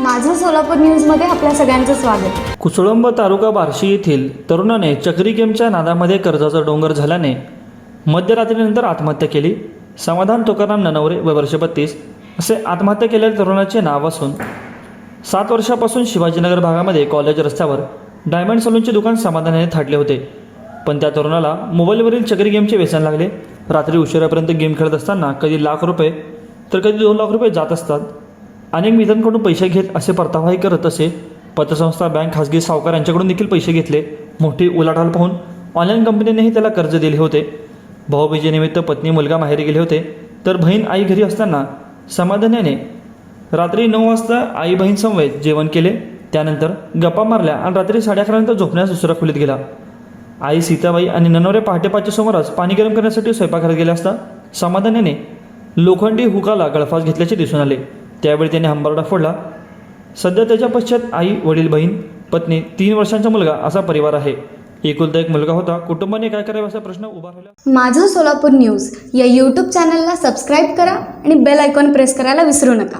माझं सोलापूर न्यूजमध्ये आपल्या सगळ्यांचं स्वागत. कुसळंब तालुका बार्शी येथील तरुणाने चक्री गेमच्या नादामध्ये कर्जाचा डोंगर झाल्याने मध्यरात्रीनंतर आत्महत्या केली. समाधान तुकाराम ननवरे व वर्ष बत्तीस असे आत्महत्या केलेल्या तरुणाचे नाव असून सात वर्षापासून शिवाजीनगर भागामध्ये कॉलेज रस्त्यावर डायमंड सलूनचे दुकान समाधानाने थाटले होते. पण त्या तरुणाला मोबाईलवरील चक्री गेमचे व्यसन लागले. रात्री उशिरापर्यंत गेम खेळत असताना कधी लाख रुपये तर कधी दोन लाख रुपये जात असतात. अनेक मित्रांकडून पैसे घेत असे परतावाही करत असे पतसंस्था बँक खासगी सावकार यांच्याकडून देखील पैसे घेतले. मोठी उलाढाल पाहून ऑनलाईन कंपनीनेही त्याला कर्ज दिले होते. भाऊबीजेनिमित्त पत्नी मुलगा माहेरी गेले होते. तर बहीण आई घरी असताना समाधानाने रात्री नऊ वाजता आई बहीण समवेत जेवण केले. त्यानंतर गप्पा मारल्या आणि रात्री साडे अकरानंतर झोपण्यास दुसऱ्या खोलीत गेला. आई सीताबाई आणि ननवरे पहाटे पाचच्या सुमारास पाणी गरम करण्यासाठी स्वयंपाकघरात गेले असता समाधानाने लोखंडी हुकाला गळफास घेतल्याचे दिसून आले. त्यावेळी त्याने हंबरडा फोडला. सध्या त्याच्या पश्चात आई वडील बहीण पत्नी तीन वर्षांचा मुलगा असा परिवार आहे. एकुलता एक मुलगा होता. कुटुंबाने काय करावे असा प्रश्न उभा राहिला? माझं सोलापूर न्यूज या यूट्यूब चॅनलला सबस्क्राईब करा आणि बेल आयकॉन प्रेस करायला विसरू नका.